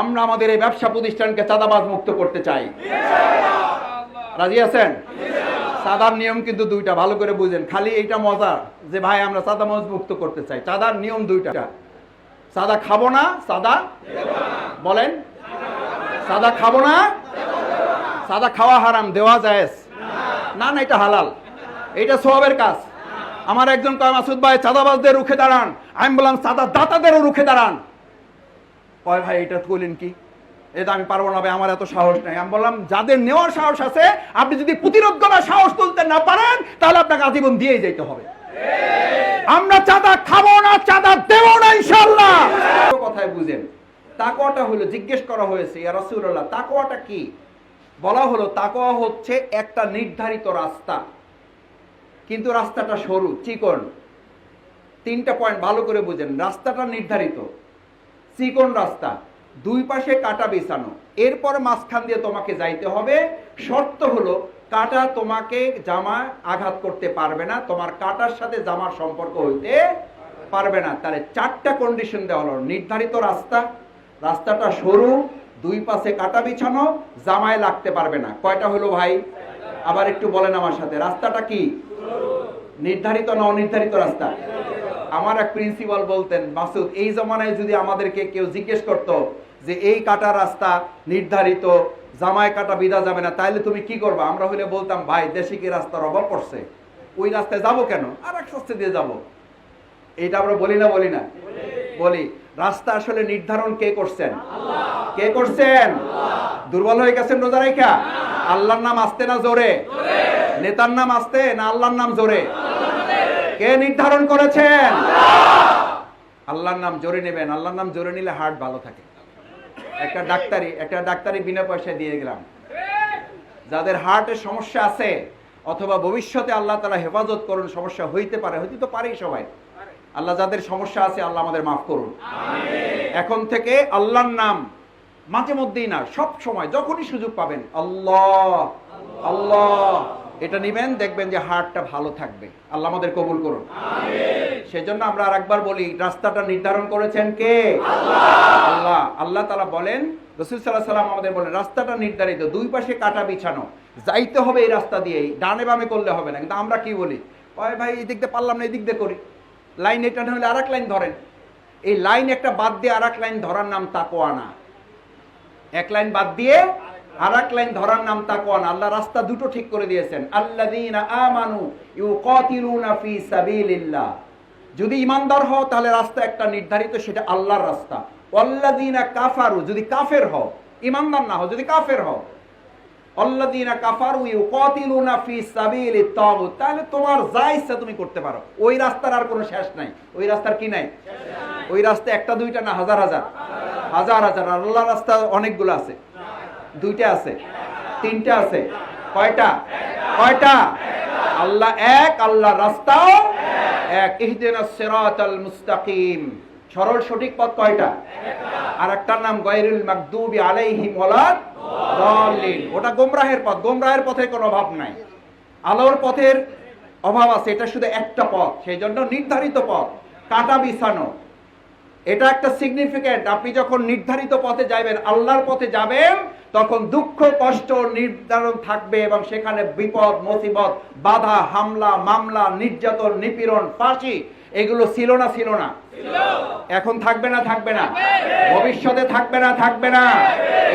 আমরা আমাদের এই ব্যবসা প্রতিষ্ঠানকে চাঁদাবাজ মুক্ত করতে চাই। রাজি আছেন? চাঁদার নিয়ম কিন্তু দুইটা, ভালো করে বুঝেন। খালি এইটা মজা যে ভাই, আমরা চাঁদাবাজ মুক্ত করতে চাই। চাঁদার নিয়ম দুইটা। চাঁদা খাব না, চাঁদা বলেন। চাঁদা খাব না, চাঁদা খাওয়া হারাম, দেওয়া যায় না না, এটা হালাল। এটা সবের কাজ। আমার একজন কয়, মাসুদ ভাই, চাঁদাবাজদের রুখে দাঁড়ান। আমি বললাম চাঁদা দাতাদেরও রুখে দাঁড়ান। কয় ভাই, এটা করলেন কি? এটা আমি পারব না ভাই, আমার এত সাহস নেই। আমি বললাম, যাদের নেওয়ার সাহস আছে, আপনি যদি প্রতিরোধ করার সাহস তুলতে না পারেন, তাহলে আপনাকে আজীবন দিয়েই যেতে হবে। আমরা চাঁদা খাব না, চাঁদা দেবো না ইনশাল্লাহ কথায় বুঝেন। তাকওয়াটা হলো, জিজ্ঞেস করা হয়েছে, ইয়া রাসূলুল্লাহ, তাকওয়াটা কি? বলা হলো, তাকওয়া হচ্ছে একটা নির্ধারিত রাস্তা। কিন্তু রাস্তাটা সরু, চিকন। তিনটা পয়েন্ট ভালো করে বুঝেন, রাস্তাটা নির্ধারিত। চিকন রাস্তা, দুই পাশে কাটা বিছানো। এরপর মাঝখান দিয়ে তোমাকে যাইতে হবে। শর্ত হলো, কাটা তোমাকে জামা আঘাত করতে পারবে না, তোমার কাটার সাথে জামার সম্পর্ক হইতে পারবে না। তাহলে চারটা কন্ডিশন দেওয়া হলো। নির্ধারিত রাস্তা, রাস্তাটা সরু, দুই পাশে কাটা বিছানো, জামায় লাগতে পারবে না। কয়টা হলো ভাই? আবার একটু বলেন আমার সাথে। রাস্তাটা কি? নির্ধারিত না অনির্ধারিত রাস্তা? আমার এক প্রিন্সিপাল বলতেন মাসুদ এই জমানায় যদি আমাদেরকে কেউ জিজ্ঞেস করতো যে এই কাটা রাস্তা নির্ধারিত জামায় কাটা বিধা যাবে না তাইলে তুমি কি করবা? আমরা হইলে বলতাম ভাই দেশে কি রাস্তার অভাব পড়ছে? ওই রাস্তায় যাব কেন? আর এক রাস্তা দিয়ে যাব। এটা আমরা বলি না বলি না? বলি। রাস্তা আসলে নির্ধারণ কে করছেন? কে করছেন? দুর্বল হয়ে গেছেন রোজা রাইখা? আল্লাহর নাম আসতে না জোরে। নেতার নাম আসতে না আল্লাহর নাম জোরে? কে নির্ধারণ করেছেন? আল্লাহর নাম জোরে নেবেন আল্লাহর নাম জোরে নিলে হার্ট ভালো থাকে। একটা ডাক্তারি একটা ডাক্তারি বিনা পয়সা দিয়ে গেলাম। যাদের হার্টের সমস্যা আছে অথবা ভবিষ্যতে আল্লাহ তারা হেফাজত করুন সমস্যা হইতে পারে হইতে তো পারেই সবাই। আল্লাহ যাদের সমস্যা আছে আল্লাহ আমাদের মাফ করুন। এখন থেকে আল্লাহর নাম মাঝে মধ্যেই না সব সময় যখনই সুযোগ পাবেন আল্লাহ আল্লাহ। এটা নিবেন দেখবেন যে হার্টটা ভালো থাকবে। আল্লাহ আমাদের কবুল করুন। সেজন্য আমরা আর একবার বলি রাস্তাটা নির্ধারণ করেছেন কে? আল্লাহ। আল্লাহ। তালা বলেন রসুল সাল্লাহ সাল্লাম আমাদের বলেন রাস্তাটা নির্ধারিত দুই পাশে কাটা বিছানো। যাইতে হবে এই রাস্তা দিয়েই ডানে বামে করলে হবে না। কিন্তু আমরা কি বলি? ভাই ভাই এই দিক দিয়ে পারলাম না এই দিক দিয়ে করি। লাইন এটা না হলে আর লাইন ধরেন। এই লাইন একটা বাদ দিয়ে আর লাইন ধরার নাম তাকোয়ানা এক লাইন বাদ দিয়ে আর এক লাইন ধরার নাম তাকওয়ান আল্লাহ রাস্তা দুটো ঠিক করে দিয়েছেন। আল্লাযীনা আমানু ইউকাতিলুনা ফি সাবিলিল্লাহ। যদি ইমানদার হও, তাহলে রাস্তা একটা নির্ধারিত, সেটা আল্লাহর রাস্তা। ওয়াল্লাযীনা কাফারু, যদি কাফের হও, ইমানদার না হও, যদি কাফের হও আল্লাযীনা কাফারু ইউকাতিলুনা ফি সাবিলিত তাগুত, তাহলে তোমার যা ইচ্ছা তুমি করতে পারো। ওই রাস্তার আর কোনো শেষ নাই। ওই রাস্তার কি নাই? ওই রাস্তা একটা, দুইটা না, হাজার হাজার। হাজার হাজার। আল্লাহ রাস্তা অনেকগুলো আছে। দুইটা আছে, তিনটা আছে, কয়টা? কয়টা? আল্লাহ এক আল্লাহ রাস্তাও এক। ইহদিনাস সিরাতাল মুস্তাকিম। সরল সঠিক পথ কয়টা? আর একটার নাম গায়রুল মাগদুবি আলাইহিম ওয়ালাদ দাল্লিন। ওটা গোমরাহের পথ। গোমরাহের পথে কোনো অভাব নাই। আলোর পথের অভাব আছে। এটা শুধু একটা পথ। সেই জন্য নির্ধারিত পথ। কাটা বিছানো। এটা একটা সিগনিফিকেন্ট আপনি যখন নির্ধারিত পথে যাবেন আল্লাহর পথে যাবেন, তখন দুঃখ, কষ্ট নির্ধারণ থাকবে এবং সেখানে বিপদ, মুসিবত, বাধা, হামলা, মামলা, নির্যাতন, নিপীড়ন, ফাঁসি এগুলো ছিল না ছিল না। এখন থাকবে না থাকবে না। ভবিষ্যতে থাকবে না থাকবে না।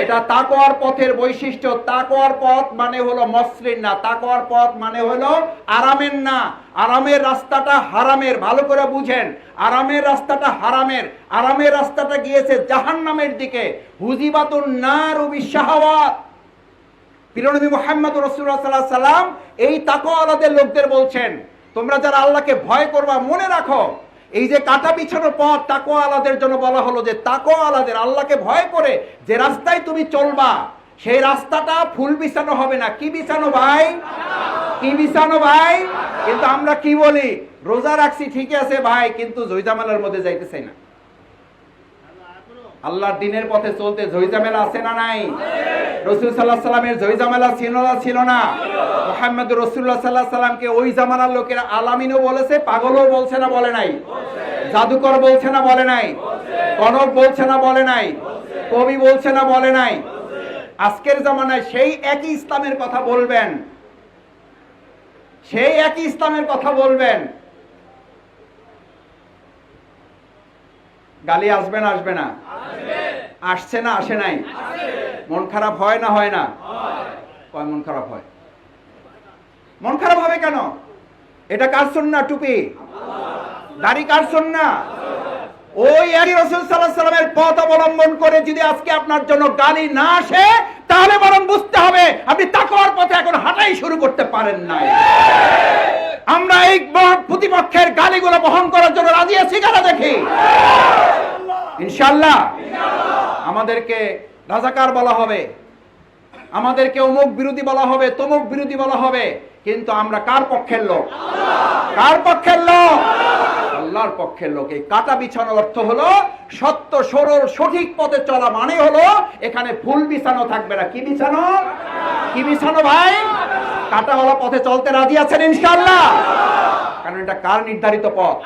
এটা তাকোয়ার পথের বৈশিষ্ট্য। তাকোয়ার পথ মানে হলো মসৃণ না। তাকোয়ার পথ মানে হলো আরামের না। আরামের রাস্তাটা হারামের। ভালো করে বুঝেন। আরামের রাস্তাটা হারামের। আরামের রাস্তাটা গিয়েছে জাহান্নামের দিকে। হুজিবাতুন নার বিশাহাওয়াত। প্রিয়নবী মোহাম্মদ রসুল্লাহ সাল্লাহ সাল্লাম এই তাকওয়ালাদের লোকদের বলছেন তোমরা যারা আল্লাহকে ভয় করবা, মনে রাখো, এই যে কাটা বিছানো পথ তাকো আলাদের জন্য বলা হলো যে তাকো আলাদের আল্লাহকে ভয় করে যে রাস্তায় তুমি চলবা, সেই রাস্তাটা ফুল বিছানো হবে না। কি বিছানো ভাই? কি বিছানো ভাই? কিন্তু আমরা কি বলি? রোজা রাখছি ঠিক আছে ভাই, কিন্তু জয়জামালার মধ্যে যাইতে চাই না। আল্লাহর দিনের পথে চলতে ঝইঝামেলা আছে না নাই? রসুল সাল্লাহ সাল্লামের ঝইঝামেলা ছিল না ছিল না? মোহাম্মদ রসুল্লাহ সাল্লাহ সাল্লামকে ওই জামানার লোকেরা আলামিনও বলেছে, পাগলও বলছে না, বলে নাই? জাদুকর বলছে না, বলে নাই? কনক বলছে না, বলে নাই? কবি বলছে না, বলে নাই? আজকের জামানায় সেই একই ইসলামের কথা বলবেন। সেই একই ইসলামের কথা বলবেন। গালি আসবে না আসবে না। আসছে না, আসে নাই। মন খারাপ হয় না হয় না? কয় মন খারাপ হয়? মন খারাপ হবে কেন? এটা কার না টুপি? দাড়ি কার না ওই একই রসুল সাল্লাহ সাল্লামের পথ অবলম্বন করে যদি আজকে আপনার জন্য গালি না আসে, তাহলে বরং বুঝতে হবে, আপনি তাকওয়ার পথে এখন হাঁটাই শুরু করতে পারেন নাই। আমরা এই প্রতিপক্ষের গালিগুলো বহন করার জন্য রাজি আছি কেন দেখি? ইনশাল্লাহ আমাদেরকে রাজাকার বলা হবে। আমাদেরকে অমুক বিরোধী বলা হবে, তমুক বিরোধী বলা হবে। কিন্তু আমরা কার পক্ষের লোক? কার পক্ষের লোক? আল্লাহর পক্ষের লোক। এই কাটা বিছানোর অর্থ হলো, সত্য, সরল, সঠিক পথে চলা মানে হলো, এখানে ফুল বিছানো থাকবে না। কি বিছানো? কি বিছানো ভাই? কাটাওয়ালা পথে চলতে রাজি আছেন ইনশাআল্লাহ? কারণ এটা কার নির্ধারিত পথ?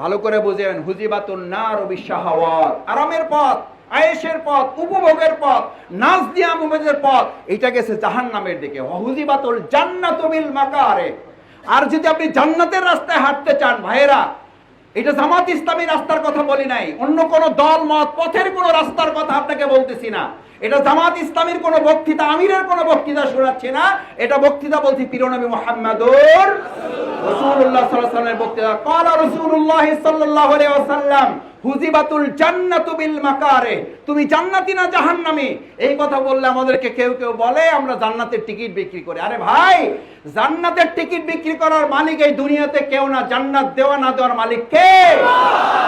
ভালো করে বুঝেন, হুজিবাতুন নার বিশাহাওয়াত। আরামের পথ, আয়েশের পথ, উপভোগের পথ নাচ দিয়া মুমেজের পথ এটা গেছে জাহান্নামের দিকে। হুজিবাতুল জান্নাতু বিল মাকারে। আর যদি আপনি জান্নাতের রাস্তায় হাঁটতে চান, ভাইয়েরা, এটা জামাত ইসলামী রাস্তার কথা বলি নাই। অন্য কোন দল, মত, পথের কোন রাস্তার কথা আপনাকে বলতেছি না। এটা জামাত ইসলামীর কোন বক্তৃতা, আমিরের কোন বক্তৃতা শোনাচ্ছি না। এটা বক্তৃতা বলছি পিরনবী মোহাম্মদুর আলাইহি ওয়াসাল্লামের বক্তৃতা। ক্বালা রাসূলুল্লাহ সাল্লাল্লাহু আলাইহি হুজিবাতুল জান্নাতু বিল মাকারে তুমি জান্নাতি না জাহান্নামী? এই কথা বললে আমাদেরকে কেউ কেউ বলে, আমরা জান্নাতের টিকিট বিক্রি করি। আরে ভাই, জান্নাতের টিকিট বিক্রি করার মালিক এই দুনিয়াতে কেউ না, জান্নাত দেওয়া না দেওয়ার মালিক কে?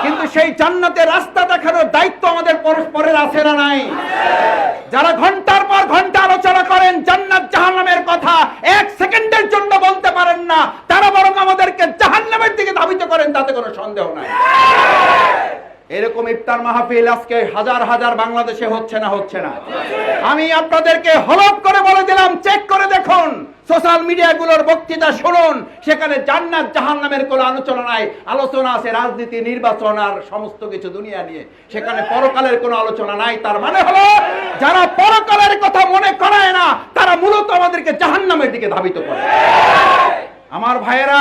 কিন্তু সেই জান্নাতের রাস্তা দেখানোর দায়িত্ব আমাদের পরস্পরের আছে না নাই? যারা ঘণ্টার পর ঘণ্টা আলোচনা করেন, জান্নাত জাহান্নামের কথা এক সেকেন্ডের জন্য বলতে পারেন না, তারা বরং আমাদেরকে জাহান্নামের দিকে ধাবিত করেন, তাতে কোনো সন্দেহ নাই। এরকম ইফতার মাহফিল আজকে হাজার হাজার বাংলাদেশে হচ্ছে না হচ্ছে না। আমি আপনাদেরকে হলপ করে বলে দিলাম চেক করে দেখুন। সোশ্যাল মিডিয়াগুলোর বক্তৃতা শুনুন। সেখানে জান্নাত জাহান্নামের কোনো আলোচনা নাই, আলোচনা আছে রাজনীতি, নির্বাচন আর সমস্ত কিছু দুনিয়া নিয়ে। সেখানে পরকালের কোনো আলোচনা নাই, তার মানে হলো যারা পরকালের কথা মনে করায় না, তারা মূলত আমাদেরকে জাহান্নামের দিকে ধাবিত করে। আমার ভাইয়েরা,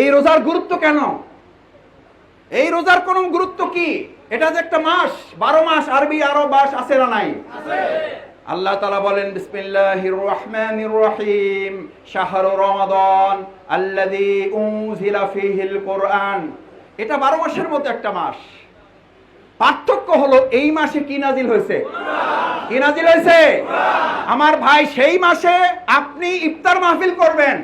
এই রোজার গুরুত্ব কেন? এই রোজার কোন গুরুত্ব কি? এটা যে একটা মাস, বারো মাস আরবি আরও মাস আছে না নাই? আল্লাহ তালা বলেন, বিসমিল্লাহির রহমানির রহিম। শাহরু রমাদান আল্লাযী উনজিলা ফীহিল কোরআন। এটা বারো মাসের মতো একটা মাস। পার্থক্য হলো, এই মাসে কি নাজিল হয়েছে? কি নাজিল হয়েছে? আমার ভাই, সেই মাসে আপনি ইফতার মাহফিল করবেন।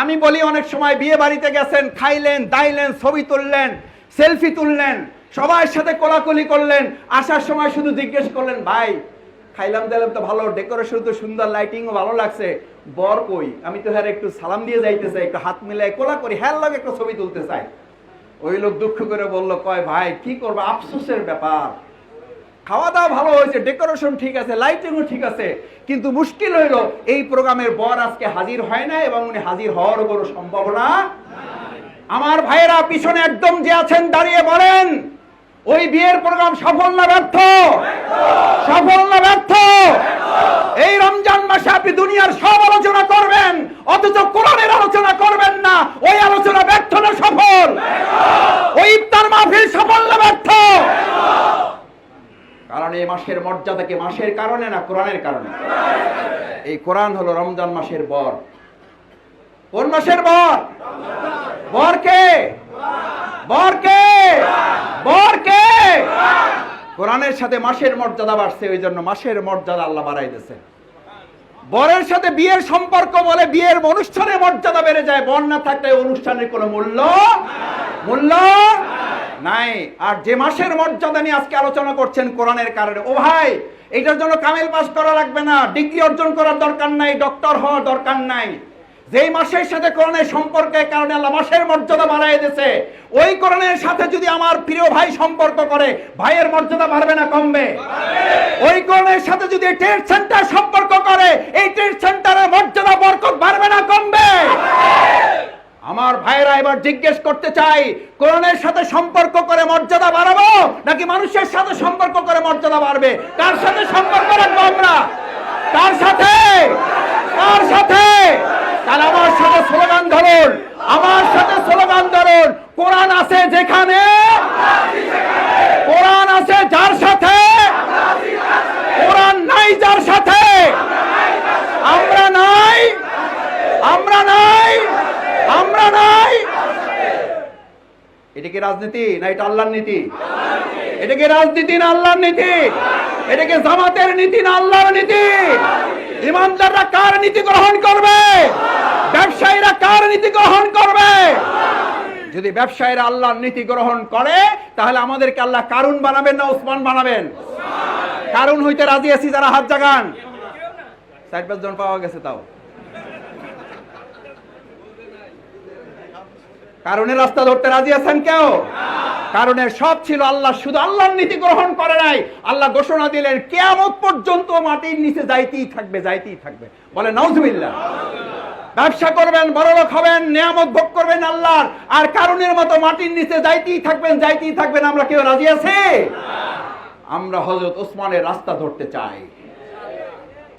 আমি বলি, অনেক সময় বিয়ে বাড়িতে গেছেন, খাইলেন, দাইলেন, ছবি তুললেন সেলফি তুললেন সবার সাথে কোলাকুলি করলেন, আসার সময় শুধু জিজ্ঞেস করলেন, ভাই, খাইলাম দিলাম তো ভালো ডেকোরেশন তো সুন্দর লাইটিংও ভালো লাগছে, বর কই? আমি তো হ্যাঁ একটু সালাম দিয়ে যাইতে চাই, একটু হাত মিলাই কোলা করি হ্যাঁ লাগে একটু ছবি তুলতে চাই। ওই লোক দুঃখ করে বলল, কয় ভাই, কি করব? আফসোসের ব্যাপার। খাওয়া দাওয়া ভালো হয়েছে ডেকোরেশন ঠিক আছে লাইটিংও ঠিক আছে, কিন্তু মুশকিল হইল, এই প্রোগ্রামের বর আজকে হাজির হয় না এবং উনি হাজির হওয়ার কোনো সম্ভাবনা আমার ভাইয়েরা পিছনে একদম যে আছেন, দাঁড়িয়ে বলেন, ওই বিয়ের প্রোগ্রাম সফল না ব্যর্থ? সফল না ব্যর্থ? এই রমজান মাসে আপনি দুনিয়ার সব আলোচনা করবেন, অথচ কোরআনের আলোচনা করবেন না। ওই আলোচনা ব্যর্থ না সফল? ওই ইফতার মাহফিল সফল না ব্যর্থ? কারণ এই মাসের মর্যাদা কি মাসের কারণে না কোরআনের কারণে? এই কোরআন হলো রমজান মাসের বর। কোন মাসের বর? বর কে বর কে বর কে কোরআনের সাথে মাসের মর্যাদা বাড়ছে, ওই জন্য মাসের মর্যাদা আল্লাহ বাড়াই দিয়েছে। বরের সাথে বিয়ের সম্পর্ক বলে বিয়ের অনুষ্ঠানের মর্যাদা বেড়ে যায়, বর না থাকলে অনুষ্ঠানের কোনো মূল্য মূল্য নাই। আর যে মাসের মর্যাদা নিয়ে আজকে আলোচনা করছেন কোরআনের কারণে, ও ভাই এটার জন্য কামেল পাস করা লাগবে না, ডিগ্রি অর্জন করার দরকার নাই, ডক্টর হওয়ার দরকার নাই। যেই মাসের সাথে কোরআনের সম্পর্কের কারণে আল্লাহ মাসের মর্যাদা বাড়াই দিয়েছে, ওই কোরআনের সাথে যদি আমার প্রিয় ভাই সম্পর্ক করে, ভাইয়ের মর্যাদা বাড়বে না কমবে? ওই কোরআনের সাথে যদি ট্রেড সেন্টার সম্পর্ক করে, এই ট্রেড সেন্টারের মর্যাদা, বরকত বাড়বে না কমবে? আমার ভাইরা এবার জিজ্ঞেস করতে চাই কোরআনের সাথে সম্পর্ক করে মর্যাদা বাড়াবো, নাকি মানুষের সাথে সম্পর্ক করে মর্যাদা বাড়বে? কার সাথে সম্পর্ক রাখব আমরা? কার সাথে? কার সাথে? তাহলে আমার সাথে স্লোগান ধরুন, আমার সাথে স্লোগান ধরুন, কোরআন আছে যেখানে, কোরআন আছে যার সাথে, কোরআন নাই যার সাথে। আমরা নাই আমরা নাই আমরা নাই। এটা কি রাজনীতি না এটা আল্লাহর নীতি? এটা কি রাজনীতি না আল্লাহর নীতি? এটা কি জামাতের নীতি না আল্লাহর নীতি? ইমানদাররা কার নীতি গ্রহণ করবে? ব্যবসায়ীরা কার নীতি গ্রহণ করবে? যদি ব্যবসায়ীরা আল্লাহর নীতি গ্রহণ করে, তাহলে আমাদেরকে আল্লাহ কারুন বানাবেন না ওসমান বানাবেন? কারুন হইতে রাজি আছি যারা হাত জাগান। চার পাঁচ জন পাওয়া গেছে তাও। কারণের রাস্তা ধরতে রাজি আছেন কেউ? কারণের সব ছিল আল্লাহ শুধু আল্লাহর নীতি গ্রহণ করে নাই। আল্লাহ ঘোষণা দিলেন, কেয়ামত পর্যন্ত মাটির নিচে যাইতেই থাকবে যাইতেই থাকবে। বলে, নাউজুবিল্লাহ। ব্যবসা করবেন বড়লোক হবেন, নিয়ামত ভোগ করবেন আল্লাহর। আর কারণের মতো মাটির নিচে যাইতেই থাকবেন যাইতেই থাকবেন, আমরা কেউ রাজি আছে? আমরা হজরত ওসমানের রাস্তা ধরতে চাই।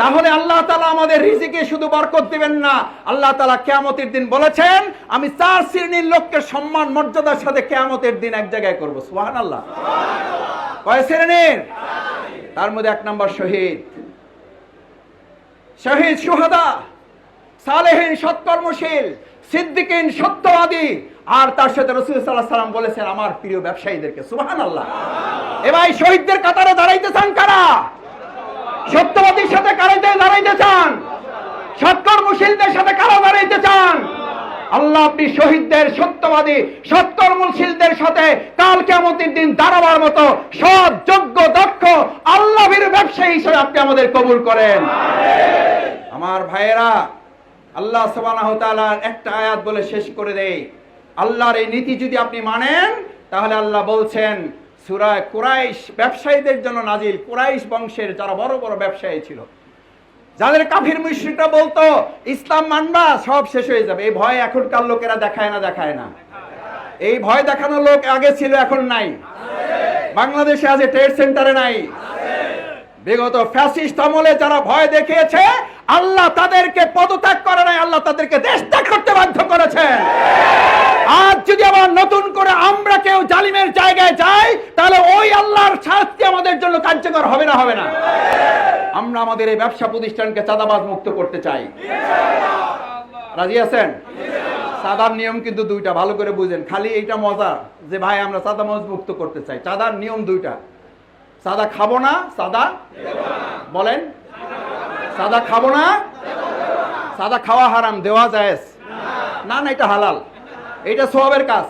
তাহলে আল্লাহ তালা আমাদের রিজিকে শুধু বরকত দিবেন না। আল্লাহ তালা কেয়ামতের দিন বলেছেন, আমি চার শ্রেণির লোককে সম্মান, মর্যাদার সাথে কেয়ামতের দিন এক জায়গায় করব। সুহান আল্লাহ কয় শ্রেণির? তার মধ্যে এক নম্বর শহীদ। শহীদ সুহাদা। সালেহীন সৎকর্মশীল, সিদ্দিকিন সত্যবাদী। আর তার সাথে রসুল সাল্লাহ সাল্লাম বলেছেন, আমার প্রিয় ব্যবসায়ীদেরকে। সুহান আল্লাহ এবার শহীদদের কাতারে দাঁড়াইতে চান কারা? সত্যবাদীর সাথে কারাইতে দাঁড়াইতে চান? সৎকর্মশীলদের সাথে কারা দাঁড়াইতে চান? আল্লাহ আপনি শহীদদের, সত্যবাদী, সৎকর্মশীলদের সাথে কাল কেমতের দিন দাঁড়াবার মতো সৎ, যোগ্য, দক্ষ, আল্লাহর ব্যবসায়ী হিসেবে আপনি আমাদের কবুল করেন। আমার ভাইয়েরা আল্লাহ সুবহানাহু ওয়া তাআলার একটা আয়াত বলে শেষ করে দেই। আল্লাহর এই নীতি যদি আপনি মানেন, তাহলে আল্লাহ বলছেন, সুরায় কুরাইশ ব্যবসায়ীদের জন্য নাজিল কুরাইশ বংশের যারা বড় বড় ব্যবসায়ী ছিল, যাদের কাফির মুশরিকরা বলতো, ইসলাম মানবা, সব শেষ হয়ে যাবে। এই ভয় এখনকার লোকেরা দেখায় না দেখায় না। এই ভয় দেখানোর লোক আগে ছিল, এখন নাই। বাংলাদেশে আজ ট্রেড সেন্টারে নাই। বিগত ফ্যাসিস্ট আমলে যারা ভয় দেখিয়েছে, আল্লাহ তাদেরকে পদত্যাগ করে নাই, আল্লাহ তাদেরকে দেশ ত্যাগ করতে বাধ্য করেছেন আজ যদি আবার নতুন করে আমরা কেউ জালিমের জায়গায় যাই, তাহলে ওই আল্লাহর শাস্তি আমাদের জন্য কার্যকর হবে না হবে না। আমরা আমাদের এই ব্যবসা প্রতিষ্ঠানকে চাঁদাবাজ মুক্ত করতে চাই। রাজি আছেন? চাঁদার নিয়ম কিন্তু দুইটা, ভালো করে বুঝেন। খালি এইটা মজা যে, ভাই, আমরা চাঁদাবাজ মুক্ত করতে চাই। চাঁদার নিয়ম দুইটা। সাদা খাব না, সাদা? বলেন। সাদা খাব না? সাদা খাওয়া হারাম, দেওয়া যায় না না, এটা হালাল। এটা সোয়াবের কাজ।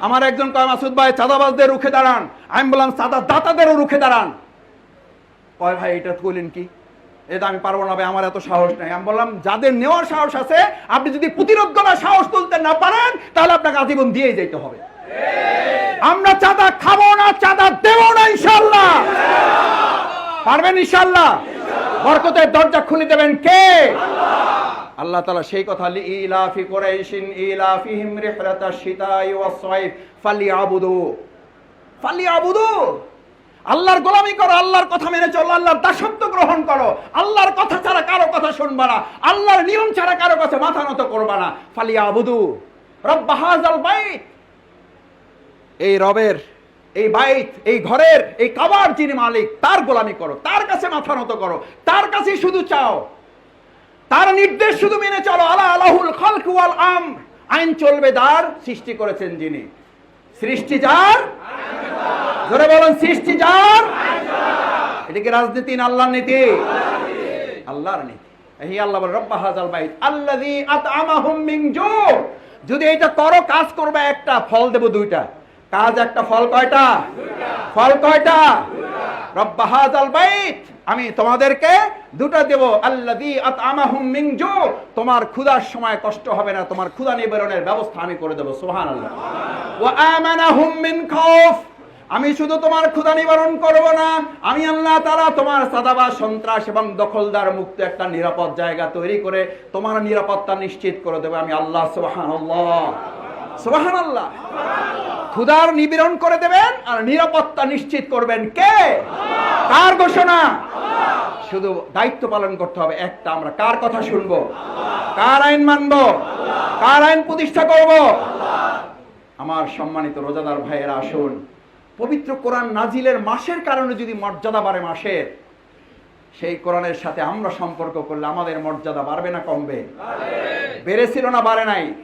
আমার একজন কয়, মাসুদ ভাই, চাঁদাবাজদের রুখে দাঁড়ান। আমি বললাম, চাঁদা দাতাদেরও রুখে দাঁড়ান। কয়, ভাই, এটা করলেন কি? এটা আমি পারব না, ভাই, আমার এত সাহস নাই। আমি বললাম, যাদের নেওয়ার সাহস আছে, আপনি যদি প্রতিরোধ করার সাহস তুলতে না পারেন, তাহলে আপনাকে আজীবন দিয়েই যেতে হবে। আমরা চাঁদা খাব না, চাঁদা দেবো না ইনশাল্লাহ পারবেন ইনশাল্লাহ বরকতের দরজা খুলে দেবেন কে? আল্লাহ তালা সেই কথা ইলাফি কুরাইশিন, ইলাফিহিম রিহরাতা শিতাই ওয়াস সাইফ, ফালিয়াবুদু। ফালিয়াবুদু। আল্লাহর গোলামি করো, আল্লাহর কথা মেনে চলো, আল্লাহর দাসত্ব গ্রহণ করো। আল্লাহর কথা ছাড়া কারও কথা শুনবা না। আল্লাহর নিয়ম ছাড়া কারও কাছে মাথা নত করবা না। ফালিয়াবুদু। রব্বা হাযাল বাইত। এই রবের, এই বাইত, এই ঘরের, এই কাবার যিনি মালিক, তার গোলামি করো, তার কাছে মাথা নত করো, তার কাছে শুধু চাও। তার নির্দেশ শুধু মেনে চলো। আলা আলাহুল খালক ওয়াল আম। আইন চলবে যার সৃষ্টি করেছেন যিনি। সৃষ্টি যার? ধরে বলেন, সৃষ্টি যার? এটা কি রাজনীতি না আল্লাহর নীতি? আল্লাহর নীতি। এই আল্লাহ বলে, রব্বা হাজাল বাইত, আল্লাযী আত'আমাহুম মিন জু যদি এটা করো কাজ করবে, একটা ফল দেব দুইটা। কাজ একটা ফল কয়টা? ফল কয়টা? রব্বা হাজাল বাইত। আমি তোমাদেরকে দুটো দেব। আল্লাযী আত'আমাহুম মিন জু। তোমার ক্ষুধার সময় কষ্ট হবে না, তোমার ক্ষুধা নিবারণের ব্যবস্থা আমি করে দেব। সুবহানাল্লাহ। ওয়া আমানাহুম মিন খাউফ। আমি শুধু তোমার ক্ষুধা নিবারণ করব না, আমি আল্লাহ তারা তোমার সাদাবা, সন্ত্রাস এবং দখলদার মুক্ত একটা নিরাপদ জায়গা তৈরি করে তোমার নিরাপত্তা নিশ্চিত করে দেবে। আমি আল্লাহ সুবাহান সুবাহান আল্লাহ ক্ষুধার নিবিরণ করে দেবেন আর নিরাপত্তা নিশ্চিত করবেন কে? কার ঘোষণা? শুধু দায়িত্ব পালন করতে হবে। একটা আমরা কার কথা শুনব? কার আইন মানবো? কার আইন প্রতিষ্ঠা করব? আমার সম্মানিত রোজাদার ভাইয়েরা, আসুন। পবিত্র কোরআন নাজিলের মাসের কারণে যদি মর্যাদা বাড়ে মাসের সেই কোরআনের সাথে আমরা সম্পর্ক করলে আমাদের মর্যাদা বাড়বে না কমবে? বেড়েছিল না, বাড়ে নাই?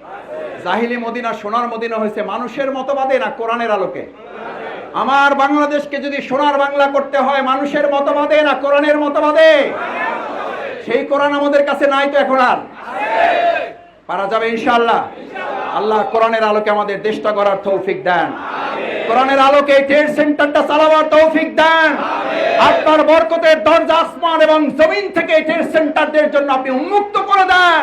জাহিলি মদিনা, সোনার মদিনা হয়েছে মানুষের মতবাদে না কোরআনের আলোকে? আমার বাংলাদেশকে যদি সোনার বাংলা করতে হয়, মানুষের মতবাদে না কোরআনের মতবাদে? সেই কোরআন আমাদের কাছে নাই তো এখন আর। পারা যাবে ইনশাল্লাহ আল্লাহ কোরআনের আলোকে আমাদের দেশটা করার তৌফিক দেন। কোরআনের আলোকে ট্রেড সেন্টারটা চালাবার তৌফিক দেন। আপনার বরকতের দরজা আসমান এবং জমিন থেকে ট্রেড সেন্টারদের জন্য আপনি উন্মুক্ত করে দেন।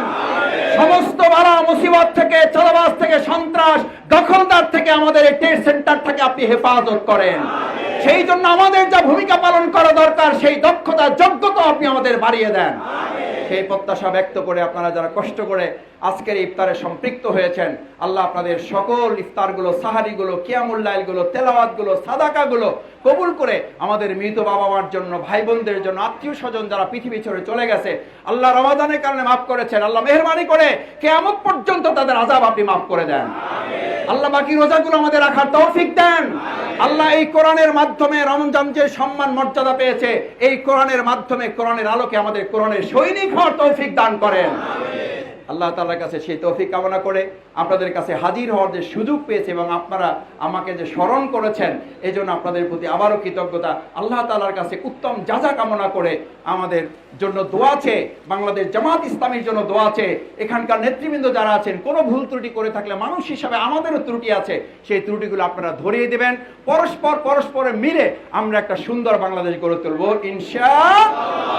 সমস্ত বালা মুসিবত থেকে চালাবাস থেকে সন্ত্রাস দখলদার থেকে আমাদের এই ট্রেড সেন্টার থেকে আপনি হেফাজত করেন। সেই জন্য আমাদের যা ভূমিকা পালন করা দরকার সেই দক্ষতা যোগ্যতা আপনি আমাদের বাড়িয়ে দেন। সেই প্রত্যাশা ব্যক্ত করে আপনারা যারা কষ্ট করে আজকের ইফতারে সম্পৃক্ত হয়েছেন। আল্লাহ আপনাদের সকল ইফতারগুলো, সাহারিগুলো কিয়ামুল্লাইলগুলো তেলাওয়াতগুলো, সাদাকাগুলো কবুল করে আমাদের মৃত বাবা মার জন্য ভাই বোনদের জন্য আত্মীয় স্বজন যারা পৃথিবী ছেড়ে চলে গেছে, আল্লাহ রমাদানের কারণে মাফ করেছেন। আল্লাহ মেহরবানি করে কেয়ামত পর্যন্ত তাদের আজাব আপনি মাফ করে দেন। আল্লাহ বাকি রোজাগুলো আমাদের রাখার তৌফিক দেন। আল্লাহ এই কোরআনের মাধ্যমে রমজান যে সম্মান, মর্যাদা পেয়েছে, এই কোরআনের মাধ্যমে কোরআনের আলোকে আমাদের কোরআনের সৈনিক হওয়ার তৌফিক দান করেন। আল্লাহ তালার কাছে সেই তৌফিক কামনা করে আপনাদের কাছে হাজির হওয়ার যে সুযোগ পেয়েছে এবং আপনারা আমাকে যে স্মরণ করেছেন এই জন্য আপনাদের প্রতি আবারও কৃতজ্ঞতা। আল্লাহ তালার কাছে উত্তম যাজা কামনা করে আমাদের জন্য দোয়া আছে, বাংলাদেশ জামাত ইসলামের জন্য দোয়া আছে, এখানকার নেতৃবৃন্দ যারা আছেন, কোনো ভুল ত্রুটি করে থাকলে মানুষ হিসাবে আমাদেরও ত্রুটি আছে, সেই ত্রুটিগুলো আপনারা ধরিয়ে দেবেন। পরস্পর, পরস্পরে মিলে আমরা একটা সুন্দর বাংলাদেশ গড়ে তুলবো ইনশা